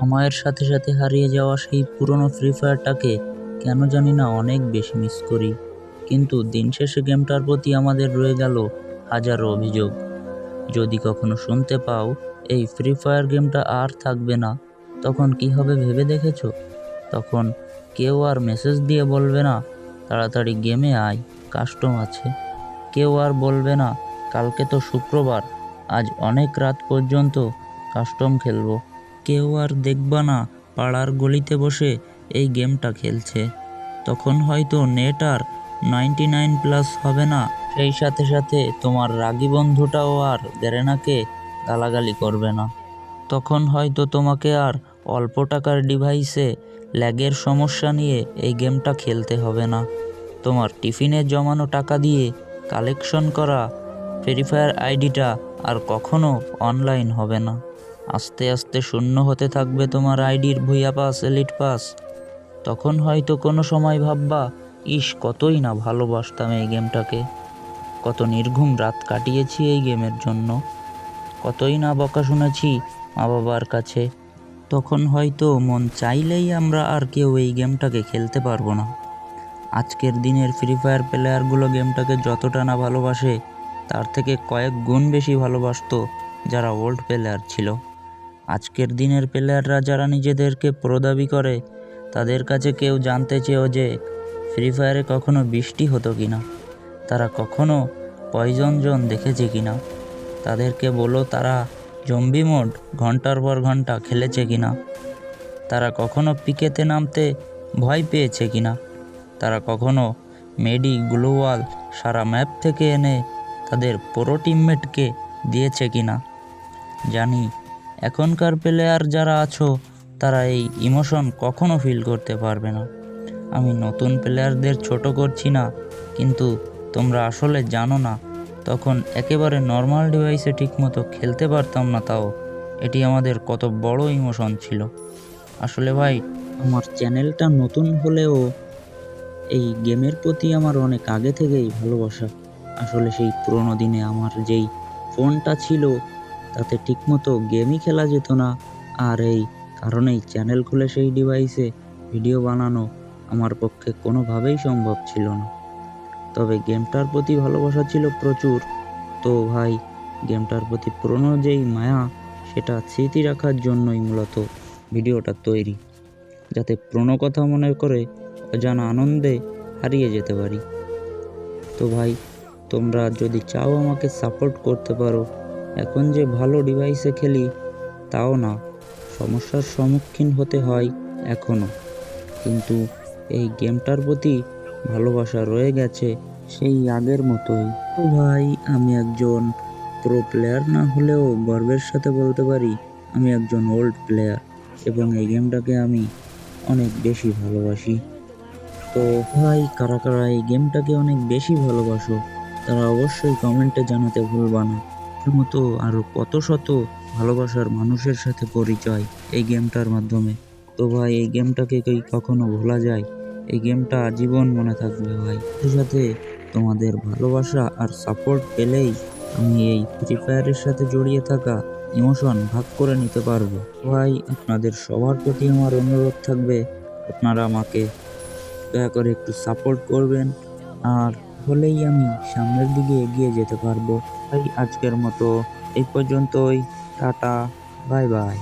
সময়ের সাথে সাথে হারিয়ে যাওয়া সেই পুরনো ফ্রি ফায়ারটাকে কেন জানি না অনেক বেশি মিস করি। কিন্তু দিন শেষে গেমটার প্রতি আমাদের রয়ে গেল হাজারো অভিযোগ। যদি কখনো শুনতে পাও এই ফ্রি ফায়ার গেমটা আর থাকবে না, তখন কি হবে ভেবে দেখেছ? তখন কেউ আর মেসেজ দিয়ে বলবে না, তাড়াতাড়ি গেমে আয় কাস্টম আছে। কেউ আর বলবে না, কালকে তো শুক্রবার, আজ অনেক রাত পর্যন্ত কাস্টম খেলব। কেউ আর দেখবা না, পাড়ার গলিতে বসে এই গেমটা খেলছে। তখন হয়তো নেট আর নাইনটি নাইন প্লাস হবে না। সেই সাথে সাথে তোমার রাগী বন্ধুটাও আর গেরেনাকে গালাগালি করবে না। তখন হয়তো তোমাকে আর অল্প টাকার ডিভাইসে ল্যাগের সমস্যা নিয়ে এই গেমটা খেলতে হবে না। তোমার টিফিনে জমানো টাকা দিয়ে কালেকশন করা ফ্রি ফায়ার আইডিটা আর কখনো অনলাইন হবে না। আস্তে আস্তে শূন্য হতে থাকবে তোমার আইডির ভুইয়া পাস, এলিট পাস। তখন হয়তো কোনো সময় ভাববা, ইস, কতই না ভালোবাসতাম এই গেমটাকে। কত নির্ঘুম রাত কাটিয়েছি এই গেমের জন্য। কতই না বকা শুনেছি মা বাবার কাছে। তখন হয়তো মন চাইলেই আমরা আর কেউ এই গেমটাকে খেলতে পারব না। আজকের দিনের ফ্রি ফায়ার প্লেয়ারগুলো গেমটাকে যতটা না ভালোবাসে, তার থেকে কয়েক গুণ বেশি ভালোবাসত যারা ওল্ড প্লেয়ার ছিল। আজকের দিনের প্লেয়াররা যারা নিজেদেরকে প্রো দাবি করে, তাদের কাছে কেউ জানতে চেয়েও যে ফ্রি ফায়ারে কখনো বৃষ্টি হতো কি না তারা কখনো পয়জন জন দেখেছে কি না তাদেরকে বলো তারা জম্বি মোড ঘণ্টার পর ঘণ্টা খেলেছে কি না তারা কখনো পিকেতে নামতে ভয় পেয়েছে কি না তারা কখনো মেডি গ্লোয়াল সারা ম্যাপ থেকে এনে তাদের পুরো টিমমেটকে দিয়েছে কি না জানি এখনকার প্লেয়ার যারা আছো, তারা এই ইমোশন কখনো ফিল করতে পারবে না। আমি নতুন প্লেয়ারদের ছোট করছি না, কিন্তু তোমরা আসলে জানো না, তখন একেবারে নর্মাল ডিভাইসে ঠিকমতো খেলতে পারতাম না তাও। এটি আমাদের কত বড় ইমোশন ছিল। আসলে ভাই, আমার চ্যানেলটা নতুন হলেও এই গেমের প্রতি আমার অনেক আগে থেকেই ভালোবাসা। আসলে সেই পুরোনো দিনে আমার যেই ফোনটা ছিল তাতে ঠিকমতো গেমই খেলা যেত না। আর এই কারণেই চ্যানেল খুলে সেই ডিভাইসে ভিডিও বানানো আমার পক্ষে কোনোভাবেই সম্ভব ছিল না। তবে গেমটার প্রতি ভালোবাসা ছিল প্রচুর। তো ভাই গেমটার প্রতি পুরনো যেই মায়া, সেটা স্মৃতি রাখার জন্যই মূলত ভিডিওটা তৈরি। যাতে পুরনো কথা মনে করে অজানা আনন্দে হারিয়ে যেতে পারি। তো ভাই, তোমরা যদি চাও আমাকে সাপোর্ট করতে পারো এখন যে ভালো ডিভাইসে খেলি, তাও না। সমস্যার সম্মুখীন হতে হয় এখনও কিন্তু এই গেমটার প্রতি ভালোবাসা রয়ে গেছে সেই আগের মতোই। তো ভাই, আমি একজন প্রো প্লেয়ার না হলেও গর্বের সাথে বলতে পারি, আমি একজন ওল্ড প্লেয়ার এবং এই গেমটাকে আমি অনেক বেশি ভালোবাসি। তো ভাই, কারা কারা এই গেমটাকে অনেক বেশি ভালোবাসো, তারা অবশ্যই কমেন্টে জানাতে ভুলবা না। মতো আরও কত শত ভালোবাসার মানুষের সাথে পরিচয় এই গেমটার মাধ্যমে। তো ভাই, এই গেমটাকে কি কখনো ভোলা যায়? এই গেমটা আজীবন মনে থাকবে ভাই। এর সাথে তোমাদের ভালোবাসা আর সাপোর্ট পেলেই আমি এই ফ্রি ফায়ারের সাথে জড়িয়ে থাকা ইমোশন ভাগ করে নিতে পারব। ভাই, আপনাদের সবার প্রতি আমার অনুরোধ থাকবে, আপনারা আমাকে দয়া করে একটু সাপোর্ট করবেন। আর হলেই আমি সামনের দিকে এগিয়ে যেতে পারব। তাই আজকের মতো এই পর্যন্তই। Tata, bye bye.